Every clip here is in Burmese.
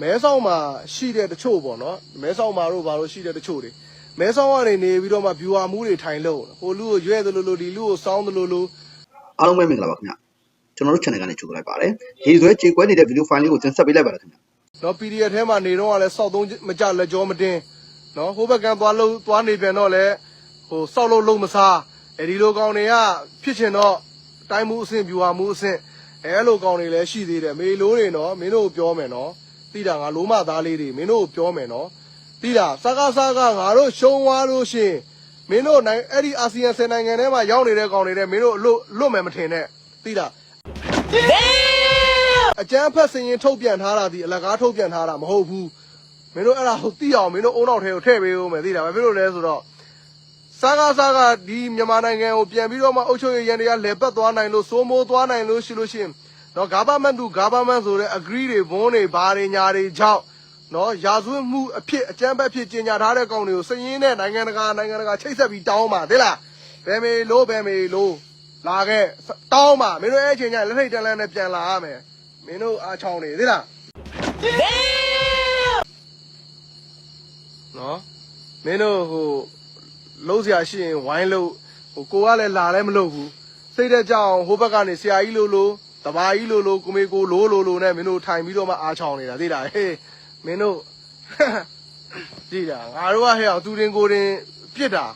မဲဆောက်မှာရှိတဲ့တချို့ပေါ့နော်မဲဆောက်မှာတို့ဘာလို့ရှိတဲ့တချို့တွေမဲဆောက်ကနေနေပြီးတော့မှ viewer မှုတွေထိုင်လို့ဟိုလူကိုရွဲ့တယ်လို့လို့ဒီလူကိုစောင်းတယ်လို့လို့အားလုံးပဲမင်္ဂလာပါခင်ဗျကျွန်တော်တို့ channel ကနေကြိုဆိုလိုက်ပါတယ်ရေဆွဲကြေကွဲနေတဲ့ video file လေးကိုတင်ဆက်ပေးလိုက်ပါလားခင်ဗျနော် PDF ထဲမှာနေတော့ကလည်းစောက်သုံးမကြလက်ကြောမတင်းနော်ဟိုဘက်ကသွားလို့သွားနေပြန်တော့လဲဟိုစောက်လို့လုံးမစားအဲဒီလိုကောင်တွေကဖြစ်ချင်တော့တိုင်းမှုအဆင့် viewer မှုအဆင့်အဲလိုကောင်တွေလည်းရှိသေးတယ်မေလိုတွေနော်မင်းတို့ပြောမယ်နော် တိတာငါလုံးမသားလေးတွေမင်းတို့ပြောမယ်နော်တိတာစကားစကားငါတို့ရှုံးသွားလို့ရှရင်မင်းတို့နိုင်အဲ့ဒီအာဆီယံဆယ်နိုင်ငံထဲမှာရောက်နေတဲ့ကောင်တွေတဲ့မင်းတို့လွတ်လွတ်မယ်မထင်နဲ့တိတာအကျန်းဖက်စင်ရင်ထုတ်ပြန်ထားတာဒီအလကားထုတ်ပြန်ထားတာမဟုတ်ဘူးမင်းတို့အဲ့ဒါကိုသိအောင်မင်းတို့အုံနောက်ထဲကိုထည့်ပေးဦးမယ်သိလားဘာဖြစ်လို့လဲဆိုတော့စားကားစားကားဒီမြန်မာနိုင်ငံကိုပြန်ပြီးတော့မှအုပ်ချုပ်ရေးရန်တွေကလဲပတ်သွားနိုင်လို့စိုးမိုးသွားနိုင်လို့ရှိလို့ရှိရင် တော့ government to government ဆိုတဲ့ agree တွေဘုန်းတွေဘာတွေညာတွေကြောင့်နော်ရာဇဝတ်မှုအဖြစ်အကြမ်းဖက်ဖြစ်ကျင်ညာထားတဲ့ကောင်တွေကိုစည်ရင်းနဲ့နိုင်ငံတကာနိုင်ငံတကာချိတ်ဆက်ပြီးတောင်းပါသိလားဘယ်မေလို့ဘယ်မေလို့လာခဲ့တောင်းပါမင်းတို့အဲ့အချိန်ကျရင်လက်ထိတ်တန်းလန်းနဲ့ပြန်လာရမယ်မင်းတို့အားချောင်းနေသေးလားနော်မင်းတို့ဟိုလုံးစရာရှိရင်ဝိုင်းလို့ဟိုကိုကလည်းလာလည်းမလုပ်ဘူးစိတ်တဲ့ကြောင်ဟိုဘက်ကနေဆရာကြီးလို့လို့ တဘာကြီးလို့လို့ကိုမေကိုလို့လို့လို့နဲ့မင်းတို့ထိုင်ပြီးတော့မှအားချောင်းနေတာသိလားဟေးမင်းတို့သိလားငါတို့ကဟဲ့အောင်သူတင်ကိုတင်ပြစ်တာ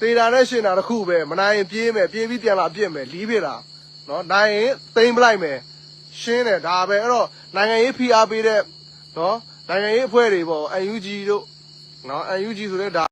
တေတာနဲ့ရှင်တာတစ်ခုပဲမနိုင်ရင်ပြေးမယ်ပြေးပြီးပြန်လာပြစ်မယ်လီးပြတာနော်နိုင်ရင်သိမ့်ပလိုက်မယ်ရှင်းတယ်ဒါပဲအဲ့တော့နိုင်ငံရေးဖိအားပေးတဲ့နော်နိုင်ငံရေးအဖွဲ့တွေပေါ့ UNG တို့နော် UNG ဆိုတဲ့ဒါ